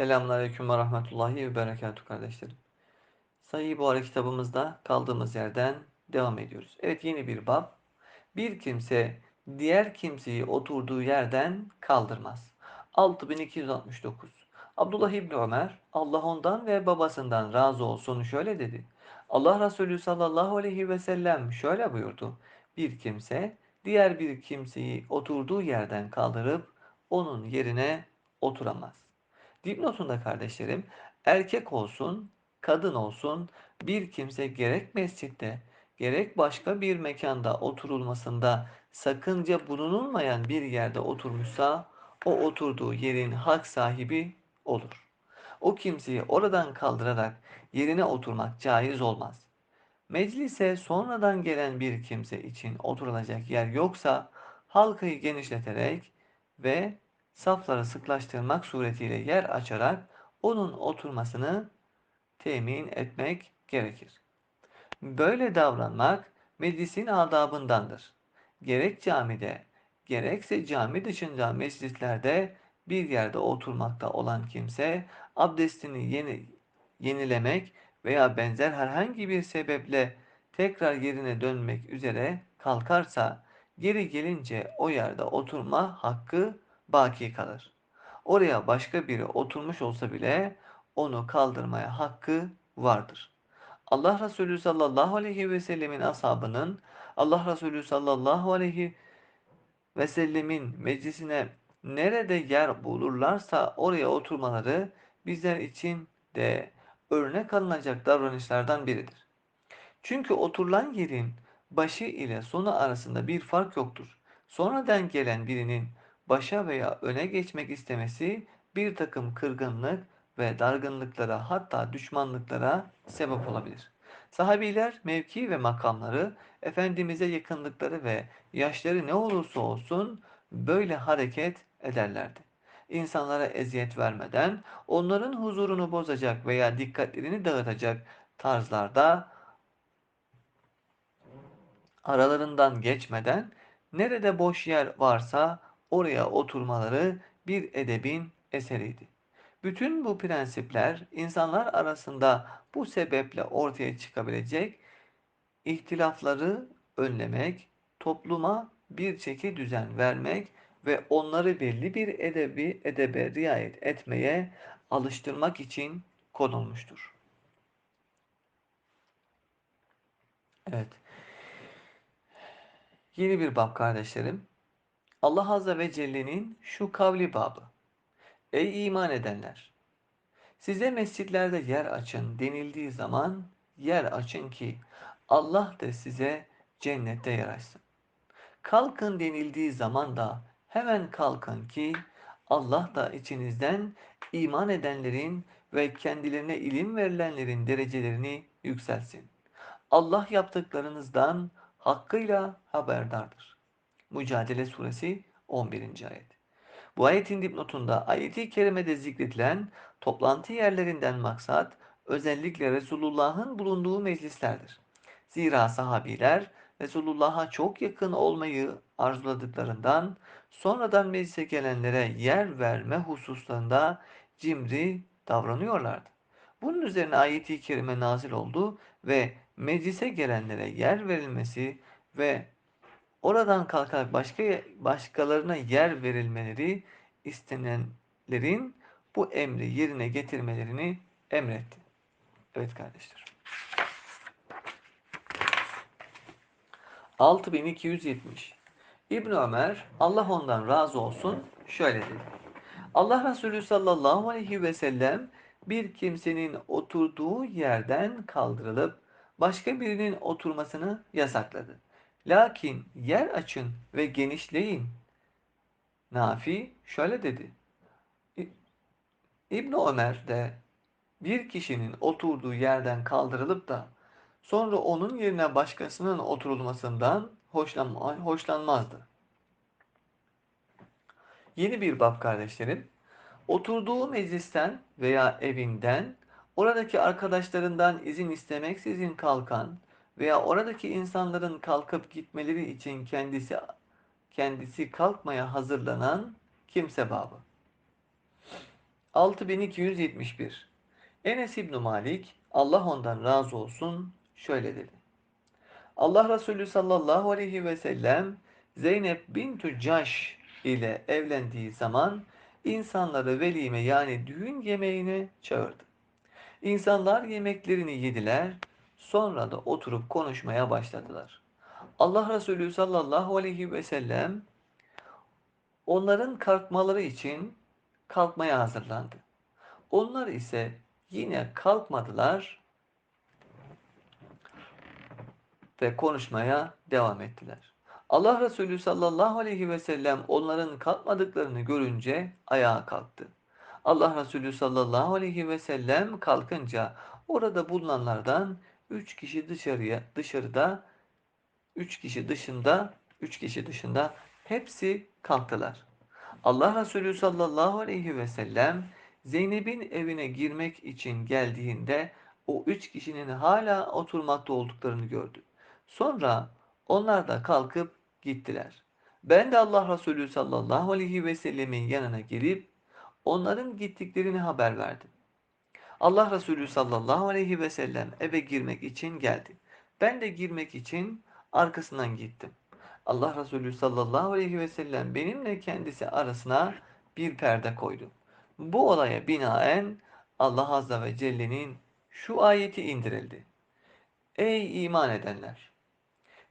Selamünaleyküm ve rahmetullahi ve berekatuhu kardeşlerim. Sahih Buhari kitabımızda kaldığımız yerden devam ediyoruz. Evet yeni bir bab. Bir kimse diğer kimseyi oturduğu yerden kaldırmaz. 6269 Abdullah İbni Ömer, Allah ondan ve babasından razı olsun şöyle dedi. Allah Resulü sallallahu aleyhi ve sellem şöyle buyurdu. Bir kimse diğer bir kimseyi oturduğu yerden kaldırıp onun yerine oturamaz. Dipnotunda kardeşlerim, erkek olsun, kadın olsun bir kimse gerek mescitte gerek başka bir mekanda oturulmasında sakınca bulunulmayan bir yerde oturmuşsa o oturduğu yerin hak sahibi olur. O kimseyi oradan kaldırarak yerine oturmak caiz olmaz. Meclise sonradan gelen bir kimse için oturulacak yer yoksa halkayı genişleterek ve safları sıklaştırmak suretiyle yer açarak onun oturmasını temin etmek gerekir. Böyle davranmak meclisin adabındandır. Gerek camide, gerekse cami dışında meclislerde bir yerde oturmakta olan kimse abdestini yeni, yenilemek veya benzer herhangi bir sebeple tekrar yerine dönmek üzere kalkarsa geri gelince o yerde oturma hakkı baki kalır. Oraya başka biri oturmuş olsa bile onu kaldırmaya hakkı vardır. Allah Resulü sallallahu aleyhi ve sellemin ashabının Allah Resulü sallallahu aleyhi ve sellemin meclisine nerede yer bulurlarsa oraya oturmaları bizler için de örnek alınacak davranışlardan biridir. Çünkü oturulan yerin başı ile sonu arasında bir fark yoktur. Sonradan gelen birinin başa veya öne geçmek istemesi bir takım kırgınlık ve dargınlıklara hatta düşmanlıklara sebep olabilir. Sahabiler mevki ve makamları, Efendimiz'e yakınlıkları ve yaşları ne olursa olsun böyle hareket ederlerdi. İnsanlara eziyet vermeden, onların huzurunu bozacak veya dikkatlerini dağıtacak tarzlarda aralarından geçmeden nerede boş yer varsa oraya oturmaları bir edebin eseriydi. Bütün bu prensipler insanlar arasında bu sebeple ortaya çıkabilecek ihtilafları önlemek, topluma bir çeki düzen vermek ve onları belli bir edebi edebe riayet etmeye alıştırmak için konulmuştur. Evet. Yeni bir bab kardeşlerim. Allah Azze ve Celle'nin şu kavli babı. Ey iman edenler! Size mescitlerde yer açın denildiği zaman yer açın ki Allah da size cennette yer açsın. Kalkın denildiği zaman da hemen kalkın ki Allah da içinizden iman edenlerin ve kendilerine ilim verilenlerin derecelerini yükselsin. Allah yaptıklarınızdan hakkıyla haberdardır. Mücadele Suresi 11. ayet. Bu ayetin dipnotunda ayeti kerimede zikredilen toplantı yerlerinden maksat özellikle Resulullah'ın bulunduğu meclislerdir. Zira sahabiler Resulullah'a çok yakın olmayı arzuladıklarından sonradan meclise gelenlere yer verme hususlarında cimri davranıyorlardı. Bunun üzerine ayeti kerime nazil oldu ve meclise gelenlere yer verilmesi ve oradan kalkarak başka başkalarına yer verilmeleri istenenlerin bu emri yerine getirmelerini emretti. Evet kardeşler. 6270 İbn Ömer Allah ondan razı olsun şöyle dedi. Allah Resulü sallallahu aleyhi ve sellem bir kimsenin oturduğu yerden kaldırılıp başka birinin oturmasını yasakladı. Lakin yer açın ve genişleyin. Nafi şöyle dedi. İbn Ömer de bir kişinin oturduğu yerden kaldırılıp da sonra onun yerine başkasının oturulmasından hoşlanma, hoşlanmazdı. Yeni bir bab kardeşlerim. Oturduğu meclisten veya evinden oradaki arkadaşlarından izin istemeksizin kalkan veya oradaki insanların kalkıp gitmeleri için kendisi kendisi kalkmaya hazırlanan kimse babı. 6271 Enes İbn Malik Allah ondan razı olsun şöyle dedi. Allah Resulü sallallahu aleyhi ve sellem Zeynep bintü Caş ile evlendiği zaman insanları velime yani düğün yemeğine çağırdı. İnsanlar yemeklerini yediler, sonra da oturup konuşmaya başladılar. Allah Resulü sallallahu aleyhi ve sellem onların kalkmaları için kalkmaya hazırlandı. Onlar ise yine kalkmadılar ve konuşmaya devam ettiler. Allah Resulü sallallahu aleyhi ve sellem onların kalkmadıklarını görünce ayağa kalktı. Allah Resulü sallallahu aleyhi ve sellem kalkınca orada bulunanlardan üç kişi dışarıya dışarıda üç kişi dışında üç kişi dışında hepsi kalktılar. Allah Resulü sallallahu aleyhi ve sellem Zeynep'in evine girmek için geldiğinde o üç kişinin hala oturmakta olduklarını gördü. Sonra onlar da kalkıp gittiler. Ben de Allah Resulü sallallahu aleyhi ve sellemin yanına gelip onların gittiklerini haber verdim. Allah Resulü sallallahu aleyhi ve sellem eve girmek için geldi. Ben de girmek için arkasından gittim. Allah Resulü sallallahu aleyhi ve sellem benimle kendisi arasına bir perde koydu. Bu olaya binaen Allah azze ve celle'nin şu ayeti indirildi. Ey iman edenler!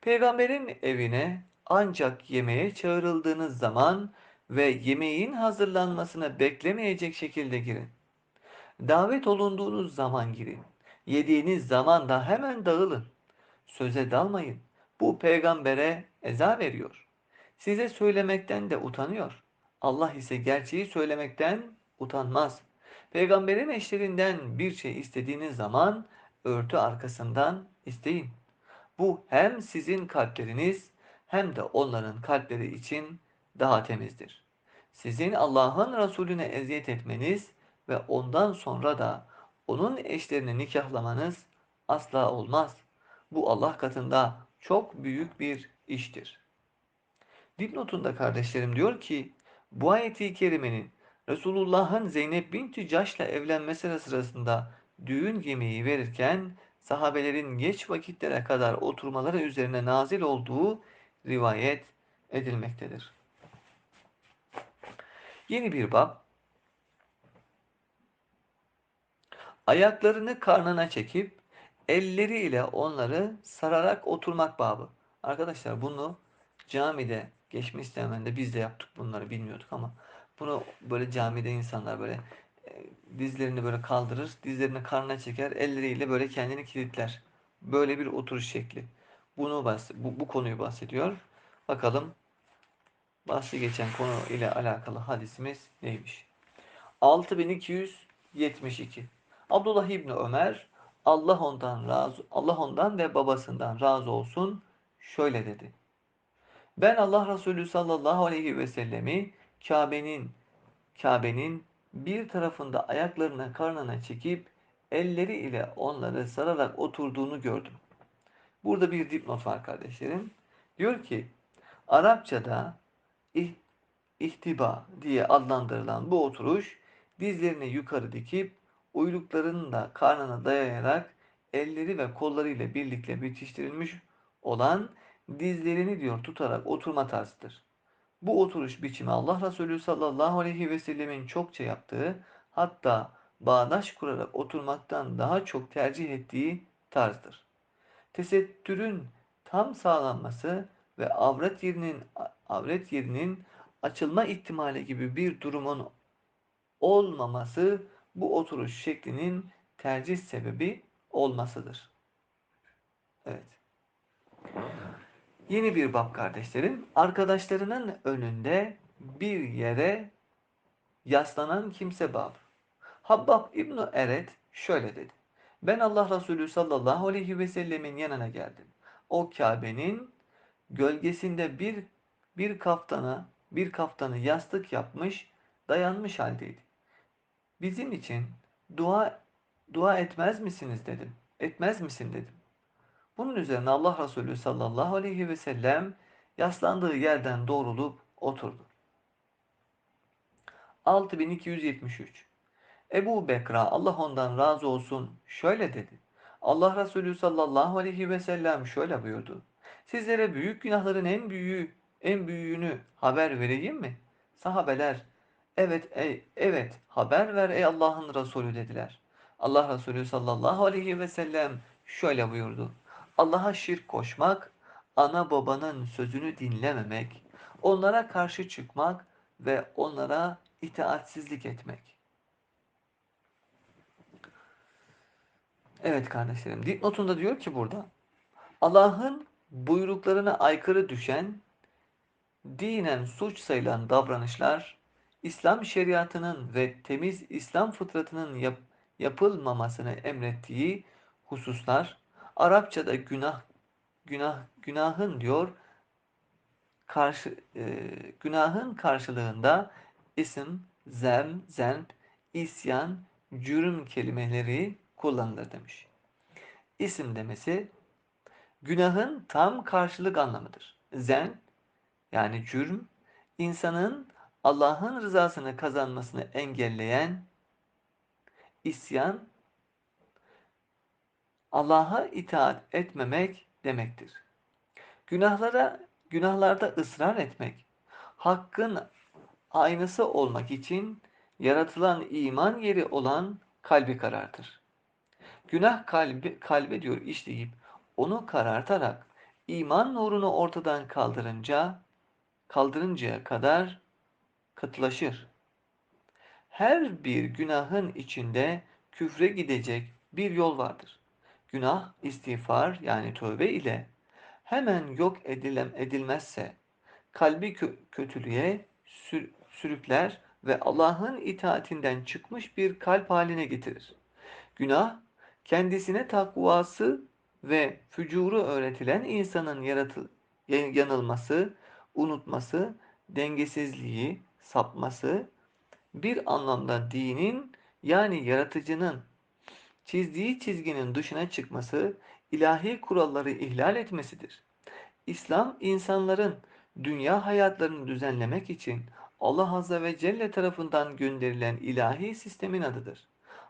Peygamberin evine ancak yemeğe çağrıldığınız zaman ve yemeğin hazırlanmasını beklemeyecek şekilde girin. Davet olunduğunuz zaman girin. Yediğiniz zaman da hemen dağılın. Söze dalmayın. Bu peygambere eza veriyor. Size söylemekten de utanıyor. Allah ise gerçeği söylemekten utanmaz. Peygamberin eşlerinden bir şey istediğiniz zaman örtü arkasından isteyin. Bu hem sizin kalpleriniz hem de onların kalpleri için daha temizdir. Sizin Allah'ın Resulüne eziyet etmeniz ve ondan sonra da onun eşlerini nikahlamanız asla olmaz. Bu Allah katında çok büyük bir iştir. Dipnotunda kardeşlerim diyor ki bu ayeti kerimenin Resulullah'ın Zeynep binti Caş'la evlenmesi sırasında düğün yemeği verirken sahabelerin geç vakitlere kadar oturmaları üzerine nazil olduğu rivayet edilmektedir. Yeni bir bab. Ayaklarını karnına çekip elleriyle onları sararak oturmak babı. Arkadaşlar bunu camide geçme istemende biz de yaptık bunları bilmiyorduk ama bunu böyle camide insanlar böyle e, dizlerini böyle kaldırır, dizlerini karnına çeker, elleriyle böyle kendini kilitler. Böyle bir oturuş şekli. Bunu bu, bu konuyu bahsediyor. Bakalım bahsi geçen konu ile alakalı hadisimiz neymiş? 6272 Abdullah İbni Ömer Allah ondan razı Allah ondan ve babasından razı olsun şöyle dedi. Ben Allah Resulü sallallahu aleyhi ve sellemi Kabe'nin Kabe'nin bir tarafında ayaklarını karnına çekip elleri ile onları sararak oturduğunu gördüm. Burada bir dipnot var kardeşlerim. Diyor ki Arapçada ihtiba diye adlandırılan bu oturuş dizlerini yukarı dikip uyluklarını da karnına dayayarak elleri ve kolları ile birlikte bitiştirilmiş olan dizlerini diyor tutarak oturma tarzıdır. Bu oturuş biçimi Allah Resulü sallallahu aleyhi ve sellemin çokça yaptığı hatta bağdaş kurarak oturmaktan daha çok tercih ettiği tarzdır. Tesettürün tam sağlanması ve avret yerinin avret yerinin açılma ihtimali gibi bir durumun olmaması bu oturuş şeklinin tercih sebebi olmasıdır. Evet. Yeni bir bab kardeşlerim. Arkadaşlarının önünde bir yere yaslanan kimse bab. Habbab İbn Eret şöyle dedi. Ben Allah Resulü sallallahu aleyhi ve sellemin yanına geldim. O Kabe'nin gölgesinde bir bir kaftana bir kaftanı yastık yapmış, dayanmış haldeydi. Bizim için dua dua etmez misiniz dedim. Etmez misin dedim. Bunun üzerine Allah Resulü sallallahu aleyhi ve sellem yaslandığı yerden doğrulup oturdu. 6273 Ebu Bekra Allah ondan razı olsun şöyle dedi. Allah Resulü sallallahu aleyhi ve sellem şöyle buyurdu. Sizlere büyük günahların en büyüğü, en büyüğünü haber vereyim mi? Sahabeler evet ey evet haber ver ey Allah'ın Resulü dediler. Allah Resulü sallallahu aleyhi ve sellem şöyle buyurdu. Allah'a şirk koşmak, ana babanın sözünü dinlememek, onlara karşı çıkmak ve onlara itaatsizlik etmek. Evet kardeşlerim, dipnotunda diyor ki burada, Allah'ın buyruklarına aykırı düşen, dinen suç sayılan davranışlar, İslam şeriatının ve temiz İslam fıtratının yap yapılmamasını emrettiği hususlar, Arapçada günah, günah, günahın diyor, karşı, e, günahın karşılığında isim, zem, zemp, isyan, cürüm kelimeleri kullanılır demiş. İsim demesi günahın tam karşılık anlamıdır. Zen yani cürm insanın Allah'ın rızasını kazanmasını engelleyen isyan Allah'a itaat etmemek demektir. Günahlara günahlarda ısrar etmek, hakkın aynısı olmak için yaratılan iman yeri olan kalbi karartır. Günah kalbi, kalbe diyor işleyip onu karartarak iman nurunu ortadan kaldırınca kaldırıncaya kadar katılaşır. Her bir günahın içinde küfre gidecek bir yol vardır. Günah istiğfar yani tövbe ile hemen yok edilem edilmezse kalbi kö kötülüğe sür sürükler ve Allah'ın itaatinden çıkmış bir kalp haline getirir. Günah kendisine takvası ve fücuru öğretilen insanın yaratıl yanılması, unutması, dengesizliği, sapması, bir anlamda dinin yani yaratıcının çizdiği çizginin dışına çıkması, ilahi kuralları ihlal etmesidir. İslam insanların dünya hayatlarını düzenlemek için Allah Azze ve Celle tarafından gönderilen ilahi sistemin adıdır.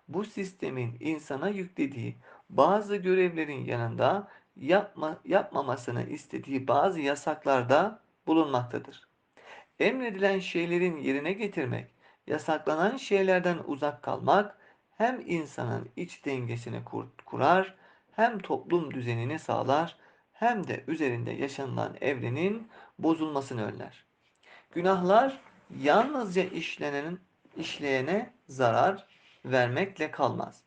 Bu sistemin insana yüklediği bazı görevlerin yanında yapma, yapmamasını istediği bazı yasaklarda bulunmaktadır. Emredilen şeylerin yerine getirmek, yasaklanan şeylerden uzak kalmak hem insanın iç dengesini kur, kurar, hem toplum düzenini sağlar, hem de üzerinde yaşanılan evrenin bozulmasını önler. Günahlar yalnızca işlenenin işleyene zarar vermekle kalmaz.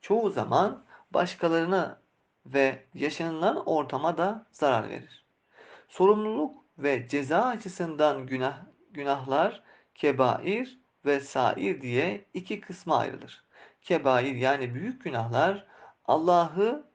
Çoğu zaman başkalarına ve yaşanılan ortama da zarar verir. Sorumluluk ve ceza açısından günah, günahlar kebair ve sair diye iki kısma ayrılır. Kebair yani büyük günahlar Allah'ı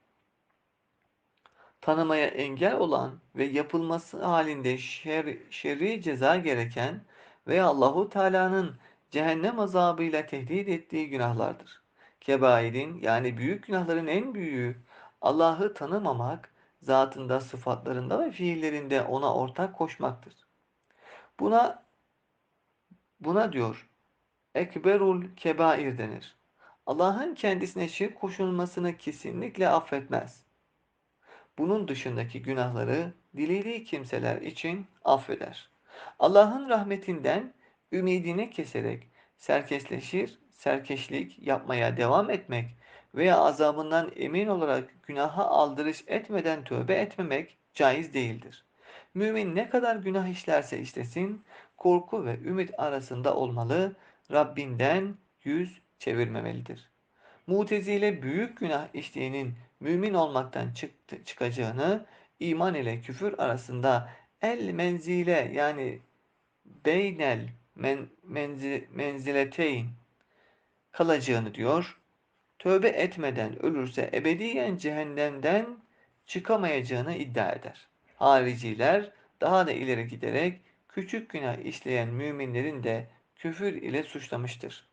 tanımaya engel olan ve yapılması halinde şer, şerri ceza gereken veya Allahu Teala'nın cehennem azabıyla tehdit ettiği günahlardır. Kebairin yani büyük günahların en büyüğü Allah'ı tanımamak, zatında, sıfatlarında ve fiillerinde ona ortak koşmaktır. Buna buna diyor ekberul kebair denir. Allah'ın kendisine şirk koşulmasını kesinlikle affetmez. Bunun dışındaki günahları dilediği kimseler için affeder. Allah'ın rahmetinden ümidini keserek serkeşleşir, serkeşlik yapmaya devam etmek veya azabından emin olarak günaha aldırış etmeden tövbe etmemek caiz değildir. Mümin ne kadar günah işlerse işlesin, korku ve ümit arasında olmalı, Rabbinden yüz çevirmemelidir. Mutezile büyük günah işleyenin mümin olmaktan çıktı, çıkacağını, iman ile küfür arasında el menzile yani beynel men, menzi, menzileteyn kalacağını diyor. Tövbe etmeden ölürse ebediyen cehennemden çıkamayacağını iddia eder. Hariciler daha da ileri giderek küçük günah işleyen müminlerin de küfür ile suçlamıştır.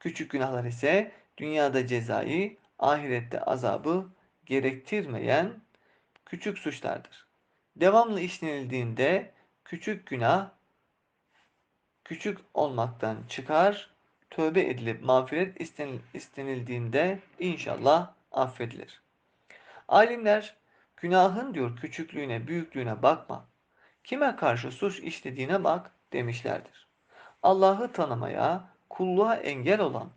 Küçük günahlar ise dünyada cezayı, ahirette azabı gerektirmeyen küçük suçlardır. Devamlı işlenildiğinde küçük günah küçük olmaktan çıkar, tövbe edilip mağfiret isten- istenildiğinde inşallah affedilir. Alimler günahın diyor küçüklüğüne, büyüklüğüne bakma. Kime karşı suç işlediğine bak demişlerdir. Allah'ı tanımaya, kulluğa engel olan,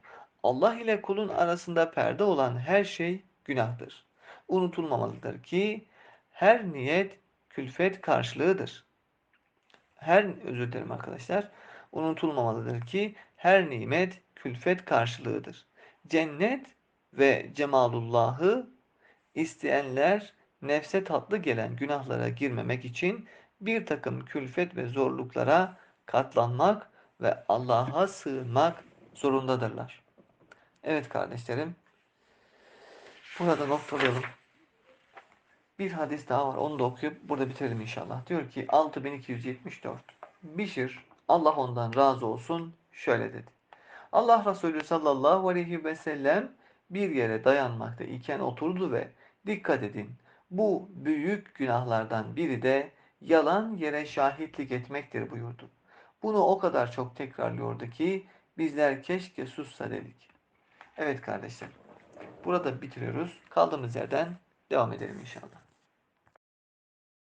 Allah ile kulun arasında perde olan her şey günahtır. Unutulmamalıdır ki her niyet külfet karşılığıdır. Her özür dilerim arkadaşlar. Unutulmamalıdır ki her nimet külfet karşılığıdır. Cennet ve cemalullahı isteyenler nefse tatlı gelen günahlara girmemek için bir takım külfet ve zorluklara katlanmak ve Allah'a sığınmak zorundadırlar. Evet kardeşlerim. Burada noktalayalım. Bir hadis daha var. Onu da okuyup burada bitirelim inşallah. Diyor ki 6274. Bişir Allah ondan razı olsun şöyle dedi. Allah Resulü sallallahu aleyhi ve sellem bir yere dayanmakta iken oturdu ve dikkat edin bu büyük günahlardan biri de yalan yere şahitlik etmektir buyurdu. Bunu o kadar çok tekrarlıyordu ki bizler keşke sussa dedik. Evet kardeşler. Burada bitiriyoruz. Kaldığımız yerden devam edelim inşallah.